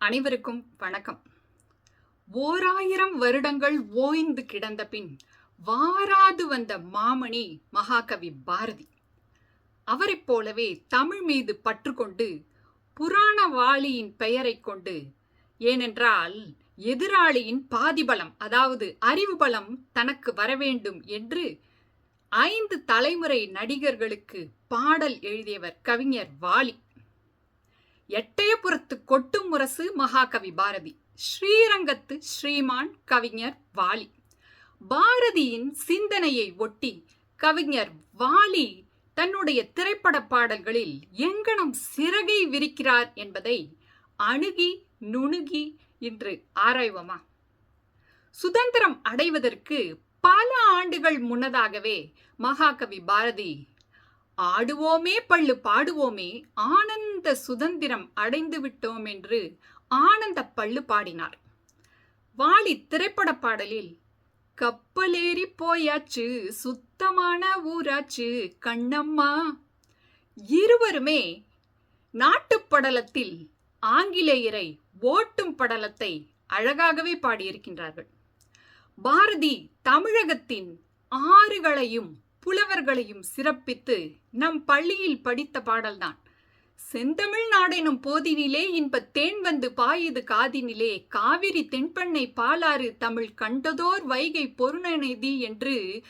அனைவருக்கும் வணக்கம். ஓராயிரம் வருடங்கள் ஓய்ந்து கிடந்த பின் வாராது வந்த மாமணி மகாகவி பாரதி. அவரைப் போலவே தமிழ் மீது பற்றுக்கொண்டு புராண வாளியின் பெயரைக் கொண்டு ஏனென்றால் எதிராளியின் பாதிபலம் அதாவது அறிவு பலம் தனக்கு வரவேண்டும் என்று ஐந்து தலைமுறை நடிகர்களுக்கு பாடல் எழுதியவர் கவிஞர் வாலி. எட்டயபுரத்து கொட்டும் முரசு மகாகவி பாரதி ஸ்ரீரங்கத்து ஸ்ரீமான் கவிஞர் வாலி. பாரதியின் சிந்தனையை ஒட்டி கவிஞர் வாலி தன்னுடைய திரைப்பட பாடல்களில் எங்கனம் சிறகை விரிக்கிறார் என்பதை அணுகி நுணுகி இன்று ஆராய்வோமா? சுதந்திரம் அடைவதற்கு பல ஆண்டுகள் முன்னதாகவே மகாகவி பாரதி ஆடுவோமே பள்ளு பாடுவோமே ஆனந்த சுதந்திரம் அடைந்து விட்டோம் என்று ஆனந்த பள்ளு பாடினார். வாலி திரைப்பட பாடலில் கப்பலேறி போயாச்சு சுத்தமான ஊராச்சு கண்ணம்மா. இருவருமே நாட்டுப்படலத்தில் ஆங்கிலேயரை ஓட்டும் படலத்தை அழகாகவே பாடியிருக்கின்றார்கள். பாரதி தமிழகத்தின் ஆறுகளையும் புலவர்களையும் சிறப்பித்து நம் பள்ளியில் படித்த பாடல்தான். செந்தமிழ் நாடெனும் போதினிலே இன்ப தேன் வந்து பாயுது காதினிலே காவிரி தென்பண்ணை பாலாறு தமிழ் கண்டதோர் வைகை பொருணநிதி என்று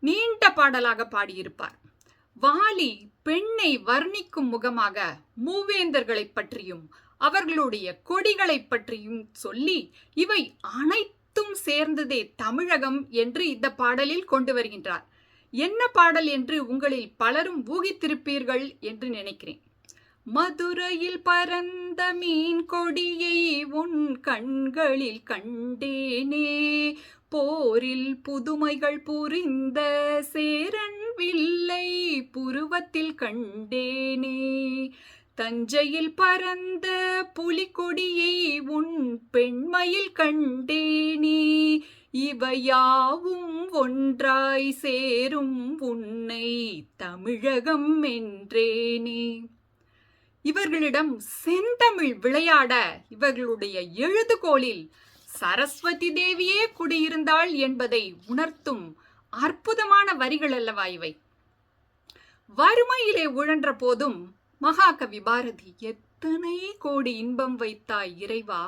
நீண்ட பாடலாக பாடியிருப்பார். வாலி பெண்ணை வர்ணிக்கும் முகமாக மூவேந்தர்களைப் பற்றியும் அவர்களுடைய கொடிகளைப் பற்றியும் சொல்லி இவை அனைத்தும் சேர்ந்ததே தமிழகம் என்று இந்த பாடலில் கொண்டு வருகின்றார். என்ன பாடல் என்று உங்களில் பலரும் ஊகித்திருப்பீர்கள் என்று நினைக்கிறேன். மதுரையில் பரந்த மீன் கொடியை உன் கண்களில் கண்டேனே. போரில் புதுமைகள் புரிந்த சேரன் வில்லை புருவத்தில் கண்டேனே. தஞ்சையில் பறந்த புலிக்கொடியை உன் பெண்மையில் கண்டேனே. இவையாவும் ஒன்றாய் சேரும் உன்னை தமிழகம் என்றேனே. இவர்களிடம் செந்தமிழ் விளையாட இவர்களுடைய எழுதுகோளில் சரஸ்வதி தேவியே குடியிருந்தாள் என்பதை உணர்த்தும் அற்புதமான வரிகள் அல்லவா இவை. வறுமையிலே உழன்ற போதும் மகாகவி பாரதி எத்தனை கோடி இன்பம் வைத்தாய் இறைவா.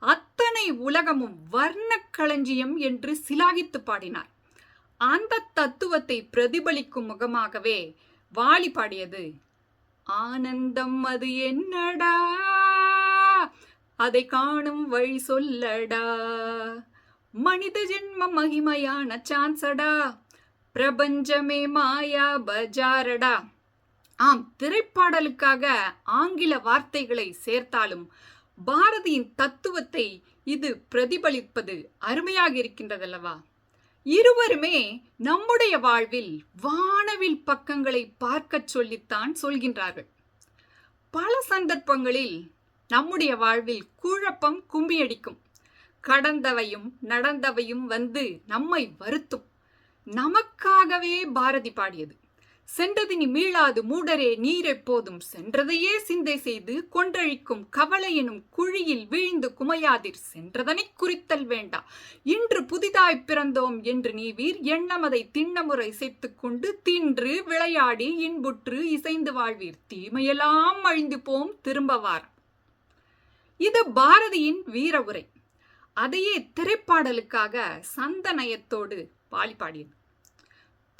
அத்தனை உலகமும் வர்ண களஞ்சியம் என்று சிலாகித்து பாடினார். அந்த தத்துவத்தை பிரதிபலிக்கும் முகமாகவே வாலி பாடியது ஆனந்தம் அது என்னடா? அதை காணும் வழி சொல்லடா? மனித ஜென்ம மகிமையான சான்சடா பிரபஞ்சமே மாயா பஜாரடா? ஆம் திரைப்பாடலுக்காக ஆங்கில வார்த்தைகளை சேர்த்தாலும் பாரதியின் தத்துவத்தை இது பிரதிபலிப்பது அருமையாக இருக்கின்றதல்லவா? இருவருமே நம்முடைய வாழ்வில் வானவில் பக்கங்களை பார்க்கச் சொல்லித்தான் சொல்கின்றார்கள். பல சந்தர்ப்பங்களில் நம்முடைய வாழ்வில் குழப்பம் கும்பியடிக்கும். கடந்தவையும் நடந்தவையும் வந்து நம்மை வருத்தும். நமக்காகவே பாரதி பாடியது. சென்றதினி மீளாது மூடரே நீர் எப்போதும் சென்றதையே சிந்தை செய்து கொன்றழிக்கும் கவலை எனும் குழியில் வீழ்ந்து குமையாதிர் சென்றதனை குறித்தல் வேண்டா. இன்று புதிதாய் பிறந்தோம் என்று நீ வீர் எண்ணமதை திண்ணமுறை இசைத்துக் கொண்டு தின்று விளையாடி இன்புற்று இசைந்து வாழ்வீர். தீமையெல்லாம் அழிந்து போம் திரும்பவார். இது பாரதியின் வீர உரை. அதையே திரைப்பாடலுக்காக சந்தனயத்தோடு பாலி பாடியது.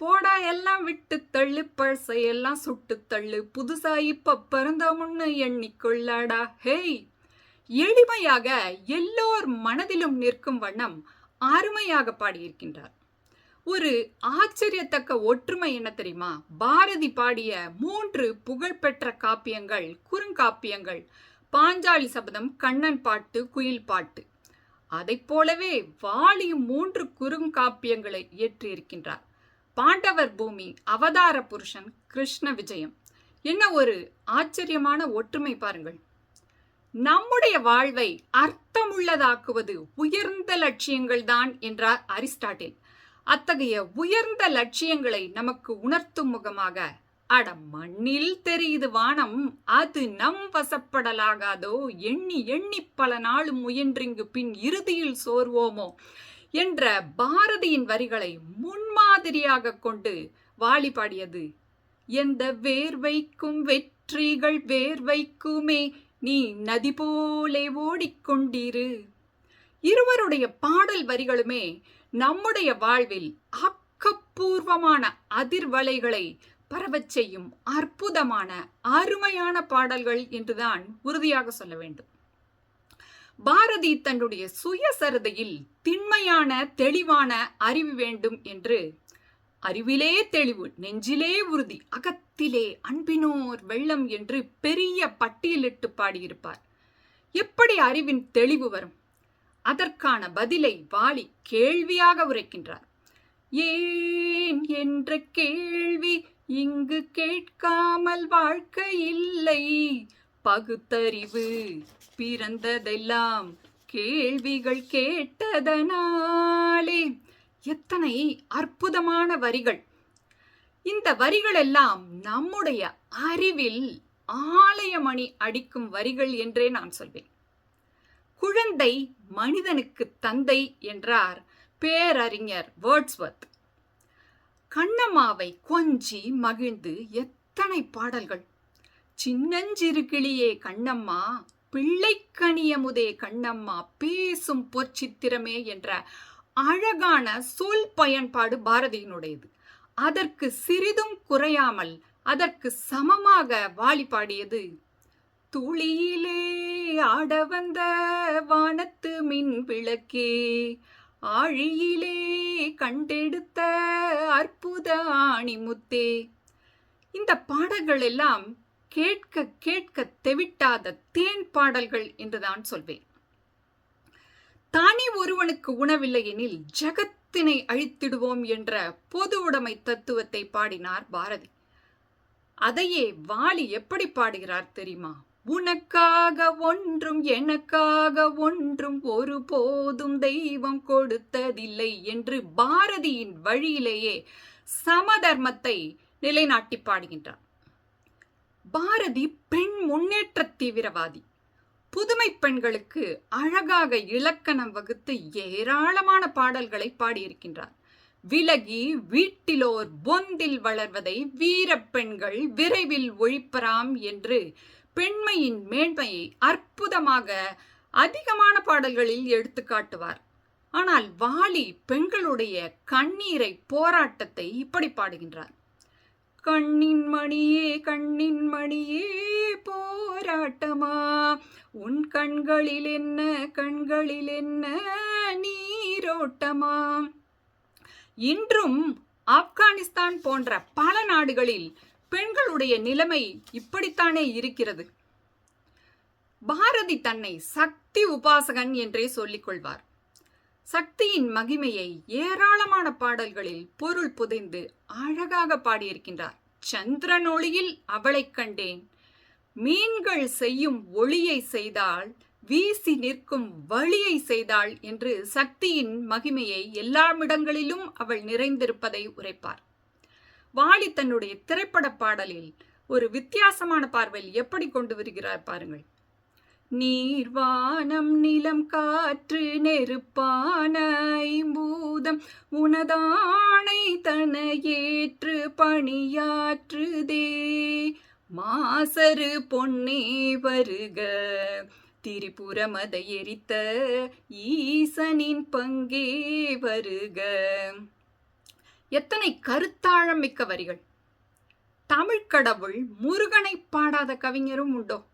போடா எல்லாம் விட்டு தள்ளு பழசை எல்லாம் சுட்டு தள்ளு. புதுசா இப்ப பிறந்த முன்னு எண்ணிக்கொள்ளாடா. ஹேய்! எளிமையாக எல்லோர் மனதிலும் நிற்கும் வண்ணம் அருமையாக பாடியிருக்கின்றார். ஒரு ஆச்சரியத்தக்க ஒற்றுமை என்ன தெரியுமா? பாரதி பாடிய மூன்று புகழ்பெற்ற காப்பியங்கள் குறுங்காப்பியங்கள். பாஞ்சாலி சபதம் கண்ணன் பாட்டு குயில் பாட்டு. அதைப் போலவே வாலியும் மூன்று குறுங்காப்பியங்களை இயற்றியிருக்கின்றார். பாண்டவர் பூமி அவதார புருஷன் கிருஷ்ண விஜயம். என்ன ஒரு ஆச்சரியமான ஒற்றுமை பாருங்கள். நம்முடைய வாழ்வை அர்த்தமுள்ளதாக்குவது உயர்ந்த லட்சியங்கள் தான் என்றார் அரிஸ்டாட்டில். அத்தகைய உயர்ந்த லட்சியங்களை நமக்கு உணர்த்தும் முகமாக அட மண்ணில் தெரியுது வானம் அது நம் வசப்படலாகாதோ எண்ணி எண்ணி பல நாளும் முயன்றிங்கு பின் இறுதியில் சோர்வோமோ? என்ற பாரதியின் வரிகளை முன்மாதிரியாக கொண்டு வாலி பாடியது எந்த வேர்வைக்கும் வெற்றிகள் வேர்வைக்குமே நீ நதி போலே ஓடிக்கொண்டிரு இருவருடைய பாடல் வரிகளுமே நம்முடைய வாழ்வில் ஆக்கப்பூர்வமான அதிர்வலைகளை பரவச் செய்யும் அற்புதமான அருமையான பாடல்கள் என்றுதான் உறுதியாக சொல்ல வேண்டும். பாரதி தன்னுடைய சுயசரிதையில் திண்மையான தெளிவான அறிவு வேண்டும் என்று அறிவிலே தெளிவு நெஞ்சிலே உறுதி அகத்திலே அன்பினோர் வெள்ளம் என்று பெரிய பட்டியலிட்டு பாடியிருப்பார். எப்படி அறிவின் தெளிவு வரும்? அதற்கான பதிலை வாலி கேள்வியாக உரைக்கின்றார். ஏன் என்ற கேள்வி இங்கு கேட்காமல் வாழ்க்கை இல்லை? பகுத்தறிவு பிறந்ததெல்லாம் கேள்விகள் கேட்டதனாலே எத்தனை அற்புதமான வரிகள். இந்த வரிகள் எல்லாம் நம்முடைய அறிவில் ஆலயமணி அடிக்கும் வரிகள் என்றே நான் சொல்வேன். குழந்தை மனிதனுக்கு தந்தை என்றார் பேரறிஞர் வேர்ட்ஸ்வர்த். கண்ணம்மாவை கொஞ்சி மகிழ்ந்து எத்தனை பாடல்கள். சின்னஞ்சிறு கிளியே கண்ணம்மா பிள்ளைக்கனியமுதே கண்ணம்மா பேசும் பொற்சித்திரமே என்ற அழகான சொல் பயன்பாடு பாரதியினுடையது. அதற்கு சிறிதும் குறையாமல் அதற்கு சமமாக வாலி பாடியது துளியிலே ஆட வந்த வானத்து மின் விளக்கே ஆழியிலே கண்டெடுத்த அற்புத ஆணிமுத்தே இந்த பாடல்கள் எல்லாம் கேட்க கேட்க தெவிட்டாத தேன் பாடல்கள் என்றுதான் சொல்வேன். தானே ஒருவனுக்கு உணவில்லை எனில் ஜகத்தினை அழித்திடுவோம் என்ற பொது உடைமை தத்துவத்தை பாடினார் பாரதி. அதையே வாலி எப்படி பாடுகிறார் தெரியுமா? உனக்காக ஒன்றும் எனக்காக ஒன்றும் ஒரு போதும் தெய்வம் கொடுத்ததில்லை என்று பாரதியின் வழியிலேயே சமதர்மத்தை நிலைநாட்டி பாடுகின்றார். பாரதி பெண் முன்னேற்ற தீவிரவாதி. புதுமை பெண்களுக்கு அழகாக இலக்கணம் வகுத்து ஏராளமான பாடல்களை பாடியிருக்கின்றார். விலகி வீட்டிலோர் பொந்தில் வளர்வதை வீரப்பெண்கள் விரைவில் ஒழிப்பராம் என்று பெண்மையின் மேன்மையை அற்புதமாக அதிகமான பாடல்களில் எடுத்து காட்டுவார். ஆனால் வாலி பெண்களுடைய கண்ணீரை போராட்டத்தை இப்படி பாடுகின்றார். கண்ணின் மணியே கண்ணின் மணியே போராட்டமா? உன் கண்களில் என்ன கண்களில் என்ன நீரோட்டமா? இன்றும் ஆப்கானிஸ்தான் போன்ற பல நாடுகளில் பெண்களுடைய நிலைமை இப்படித்தானே இருக்கிறது. பாரதி தன்னை சக்தி உபாசகன் என்றே சொல்லிக் கொள்வார். சக்தியின் மகிமையை ஏராளமான பாடல்களில் பொருள் புதைந்து அழகாக பாடியிருக்கின்றார். சந்திரன் ஒளியில் அவளைக் கண்டேன். மீன்கள் செய்யும் ஒளியை செய்தால் வீசி நிற்கும் வழியை செய்தாள் என்று சக்தியின் மகிமையை எல்லாமிடங்களிலும் அவள் நிறைந்திருப்பதை உரைப்பார். வாலி தன்னுடைய திரைப்பட பாடலில் ஒரு வித்தியாசமான பார்வையில் எப்படி கொண்டு வருகிறார் பாருங்கள். நீர் வானம் நிலம் காற்று நெருப்பான ஐம்பூதம் உனதானை தனையேற்று பணியாற்றுதே. மாசரு பொன்னே வருக திரிபுரமதை எரித்த ஈசனின் பங்கே வருக. எத்தனை கருத்தாழம் மிக்க வரிகள் தமிழ்க்கடவுள் முருகனை பாடாத கவிஞரும் உண்டோ?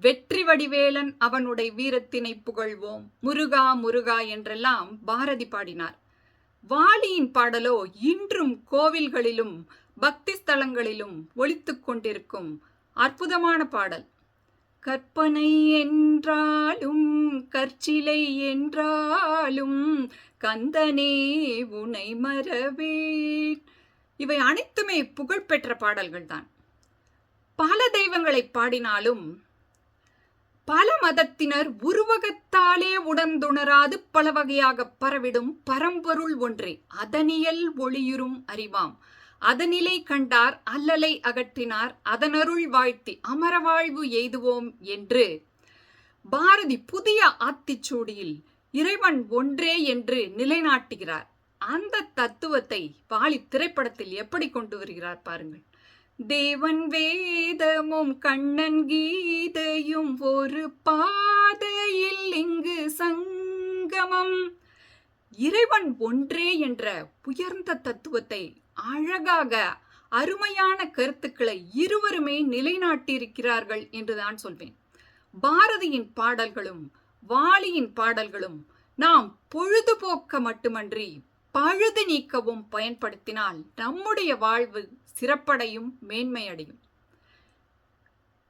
வெற்றி வடிவேலன் அவனுடைய வீரத்தினை புகழ்வோம். முருகா முருகா என்றெல்லாம் பாரதி பாடினார். வாலியின் பாடலோ இன்றும் கோவில்களிலும் பக்தி ஸ்தலங்களிலும் ஒழித்துக் கொண்டிருக்கும் அற்புதமான பாடல். கற்பனை என்றாலும் கற்சிலை என்றாலும் கந்தனே உனை மறவேன். இவை அனைத்துமே புகழ்பெற்ற பாடல்கள்தான். பல தெய்வங்களை பாடினாலும் பல மதத்தினர் உருவகத்தாலே உடந்துணராது பல வகையாக பரவிடும் பரம்பொருள் ஒன்றே. அதனியல் ஒளியுறும் அறிவாம். அதனிலை கண்டார் அல்லலை அகற்றினார் அதனருள் வாழ்த்தி அமரவாழ்வு எய்துவோம் என்று. பாரதி புதிய ஆத்திச்சூடியில் இறைவன் ஒன்றே என்று நிலைநாட்டுகிறார். அந்த தத்துவத்தை வாலி திரைப்படத்தில் எப்படி கொண்டு வருகிறார் பாருங்கள். தேவன் வேதமும் கண்ணன் கீதையும் ஒரு பாதையில் இங்கு சங்கமம். இறைவன் ஒன்றே என்ற உயர்ந்த தத்துவத்தை அழகாக அருமையான கருத்துக்களை இருவருமே நிலைநாட்டியிருக்கிறார்கள் என்றுதான் சொல்வேன். பாரதியின் பாடல்களும் வாலியின் பாடல்களும் நாம் பொழுதுபோக்க மட்டுமன்றி பழுது நீக்கவும் பயன்படுத்தினால் நம்முடைய வாழ்வு சிறப்படையும் மேன்மையடையும்.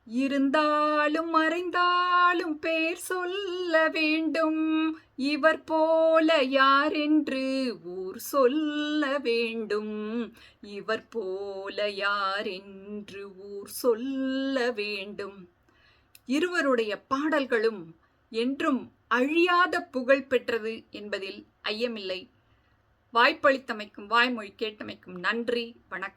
இருந்தாலும் மறைந்தாலும் பேர் சொல்ல வேண்டும். இவர் போல யாரென்று ஊர் சொல்ல வேண்டும். இவர் போல யாரென்று ஊர் சொல்ல வேண்டும். இருவருடைய பாடல்களும் என்றும் அழியாத புகழ் பெற்றது என்பதில் ஐயமில்லை. வாய்ப்பளித்தமைக்கும் வாய்மொழி கேட்டமைக்கும் நன்றி வணக்கம்.